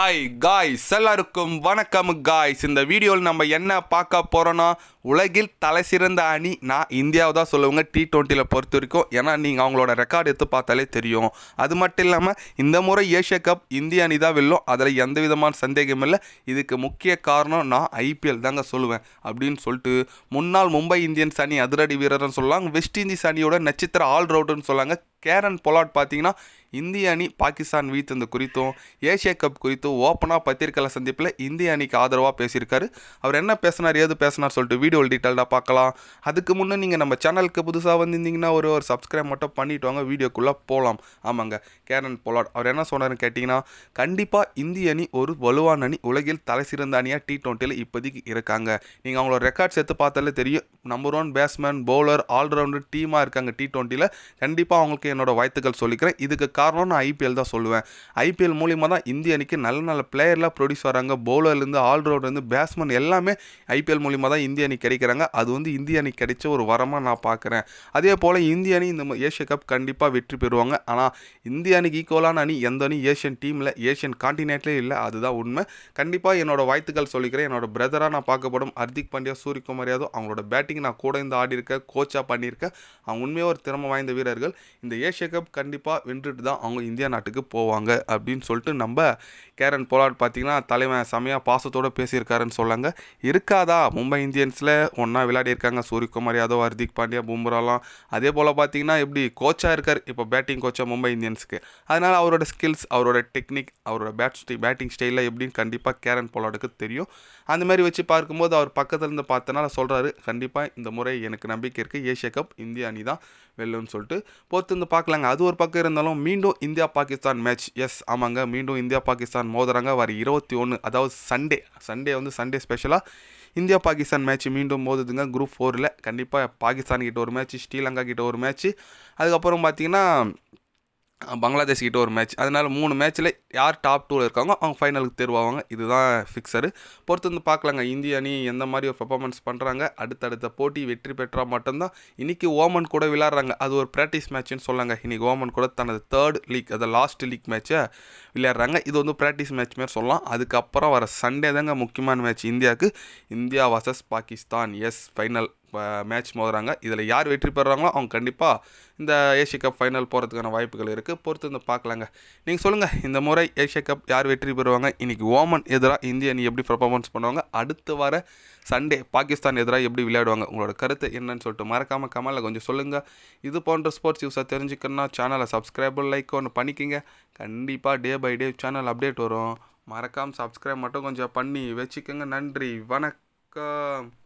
Hi guys எல்லாருக்கும் வணக்கம் guys இந்த வீடியோவில் நம்ம என்ன பார்க்க போகிறோன்னா உலகில் தலை சிறந்த அணி நான் இந்தியாவை தான் சொல்லுவேங்க டி டுவெண்ட்டியில் பொறுத்த வரைக்கும். ஏன்னா நீங்கள் அவங்களோட ரெக்கார்டு எடுத்து பார்த்தாலே தெரியும். அது மட்டும் இல்லாமல் இந்த முறை ஏஷியா கப் இந்திய அணி தான் வெல்லும். அதில் எந்த விதமான சந்தேகம் இல்லை. இதுக்கு முக்கிய காரணம் நான் ஐபிஎல் தாங்க சொல்லுவேன் அப்படின்னு சொல்லிட்டு முன்னாள் மும்பை இந்தியன்ஸ் அணி அதிரடி வீரர்னு சொல்லலாம். வெஸ்ட் இண்டீஸ் அணியோட நட்சத்திர ஆல்ரவுண்டர்னு சொல்லாங்க கேரன் பொலாட் பார்த்தீங்கன்னா இந்திய அணி பாகிஸ்தான் வீழ்த்தது குறித்தும் ஏஷியா கப் குறித்தும் ஓப்பனாக பத்திரிக்கையாளர் சந்திப்பில் இந்திய அணிக்கு ஆதரவாக பேசியிருக்காரு. அவர் என்ன பேசினார் ஏது பேசினார் சொல்லிட்டு வீடியோ டீட்டெயில்டாக பார்க்கலாம். அதுக்கு முன்னே நீங்கள் நம்ம சேனலுக்கு புதுசாக வந்திருந்தீங்கன்னா ஒரு ஒரு சப்ஸ்கிரைப் மட்டும் பண்ணிட்டு வாங்க வீடியோக்குள்ளே போகலாம் ஆமாங்க கேரன் பொலாட். அவர் என்ன சொன்னார்னு கேட்டிங்கன்னா கண்டிப்பாக இந்திய அணி ஒரு வலுவான அணி உலகில் தலை சிறந்த அணியாக டி டுவெண்ட்டியில் இப்போதைக்கு இருக்காங்க. நீங்கள் அவங்களோட ரெக்கார்ட்ஸ் எடுத்து பார்த்தாலே தெரியும் number one batsman bowler all rounder டீமாக இருக்காங்க டி டுவெண்ட்டியில் கண்டிப்பாக அவங்களுக்கு என்னோட வாழ்த்துக்கள் சொல்லிக்கிறேன். இதுக்கு காரணம் நான் ஐபிஎல் தான் சொல்லுவேன். ஐபிஎல் மூலிமா தான் இந்திய அணிக்கு நல்ல நல்ல பிளேயர்லாம் ப்ரொடியூஸ் வராங்க. பவுலர்லேருந்து ஆல்ரவுண்டர்லேருந்து பேட்ஸ்மேன் எல்லாமே ஐபிஎல் மூலிமா தான் இந்திய அணி கிடைக்கிறாங்க. அது வந்து இந்திய அணி கிடைச்ச ஒரு வரமாக நான் பார்க்குறேன். அதே போல் இந்திய அணி இந்த ஏஷிய கப் கண்டிப்பாக வெற்றி பெறுவாங்க. ஆனால் இந்திய அணிக்கு ஈக்குவலான அணி எந்த அணி? ஏஷியன் டீமில் ஏஷியன் காண்டினென்ட்லேயே இல்லை. அதுதான் உண்மை. கண்டிப்பாக என்னோட வாழ்த்துக்கள் சொல்லிக்கிறேன். என்னோட பிரதராக நான் பார்க்கப்படும் ஹர்திக் பாண்டியா சூரியகுமார் யாதவ். அவங்களோட பேட்டிங் நான் கூட இருந்து ஆடி இருக்கேன் கோச்சாக பண்ணியிருக்கேன். அவங்க உண்மையாக ஒரு திறமை வாய்ந்த வீரர்கள். இந்த ஏஷியா கப் கண்டிப்பாக வென்றுட்டு தான் அவங்க இந்தியா நாட்டுக்கு போவாங்க அப்படின்னு சொல்லிட்டு நம்ம கேரன் போலாட் பார்த்தீங்கன்னா தலைவன் செமையாக பாசத்தோடு பேசியிருக்காருன்னு சொல்லாங்க. இருக்காதா? மும்பை இந்தியன்ஸில் ஒன்றா விளையாடி இருக்காங்க. சூரியகுமார் யாதவ் ஹர்திக் பாண்டியா பும்ராலாம். அதே போல் பார்த்தீங்கன்னா எப்படி கோச்சாக இருக்கார். இப்போ பேட்டிங் கோச்சாக மும்பை இந்தியன்ஸுக்கு. அதனால் அவரோட ஸ்கில்ஸ் அவரோட டெக்னிக் அவரோட பேட் பேட்டிங் ஸ்டைலில் எப்படின்னு கண்டிப்பாக கேரன் போலாடுக்கு தெரியும். அந்த மாதிரி வச்சு பார்க்கும்போது அவர் பக்கத்தில் இருந்து பார்த்தனால சொல்கிறாரு கண்டிப்பாக இந்த முறை எனக்கு நம்பிக்கை இருக்குது ஏஷியா கப் இந்திய அணி தான் வெல்லும்னு சொல்லிட்டு பொறுத்து இந்த பார்க்கலாங்க. அது ஒரு பக்கம் இருந்தாலும் மீண்டும் இந்தியா பாகிஸ்தான் மேட்ச் எஸ் ஆமாங்க. மீண்டும் இந்தியா பாகிஸ்தான் மோதுறாங்க. வர இருபத்தி ஒன்று அதாவது சண்டே சண்டே வந்து சண்டே ஸ்பெஷலாக இந்தியா பாகிஸ்தான் மேட்ச் மீண்டும் மோதுதுங்க. குரூப் ஃபோரில் கண்டிப்பாக பாகிஸ்தான் கிட்ட ஒரு மேட்ச் ஸ்ரீலங்கா கிட்ட ஒரு மேட்ச் அதுக்கப்புறம் பார்த்தீங்கன்னா பங்களாதேஷ் கிட்ட ஒரு மேட்ச் அதனால் மூணு மேட்ச்சில் யார் டாப் டூவில் இருக்காங்களோ அவங்க ஃபைனலுக்கு தேர்வாவாங்க. இதுதான் ஃபிக்ஸரு பொறுத்து வந்து பார்க்கலாங்க. இந்திய அணி எந்த மாதிரி ஒரு பர்ஃபார்மன்ஸ் பண்ணுறாங்க அடுத்தடுத்த போட்டி வெற்றி பெற்றால் மட்டும்தான் இன்றைக்கி ஓமன் கூட விளையாடுறாங்க. அது ஒரு ப்ராக்டிஸ் மேட்ச்னு சொல்லாங்க. இன்றைக்கி ஓமன் கூட தனது தேர்ட் லீக் அது லாஸ்ட் லீக் மேட்ச்சை விளையாடுறாங்க. இது வந்து ப்ராக்டிஸ் மேட்ச் மாரி சொல்லலாம். அதுக்கப்புறம் வர சண்டே தாங்க முக்கியமான மேட்ச் இந்தியாவுக்கு. India versus Pakistan. Yes final match மோதுறாங்க. இதில் யார் வெற்றி பெறுறாங்களோ அவங்க கண்டிப்பாக இந்த ஏஷியா கப் ஃபைனல் போகிறதுக்கான வாய்ப்புகள் இருக்குது பொறுத்து வந்து பார்க்கலாங்க. நீங்கள் சொல்லுங்கள் இந்த முறை ஏஷியா கப் யார் வெற்றி பெறுவாங்க? இன்றைக்கி ஓமன் எதிராக இந்திய அணி எப்படி பர்ஃபார்மன்ஸ் பண்ணுவாங்க? அடுத்து வார சண்டே பாகிஸ்தான் எதிராக எப்படி விளையாடுவாங்க? உங்களோட கருத்து என்னன்னு சொல்லிட்டு மறக்காமல் கமலில் கொஞ்சம் சொல்லுங்கள் இது போன்ற ஸ்போர்ட்ஸ் நியூஸை தெரிஞ்சுக்கணும்னா சேனலை சப்ஸ்கிரைப் லைக் ஒன்று பண்ணிக்கிங்க. கண்டிப்பாக day by day channel update வரும். மறக்காமல் சப்ஸ்கிரைப் மட்டும் கொஞ்சம் பண்ணி வச்சுக்கோங்க. நன்றி. வணக்கம்.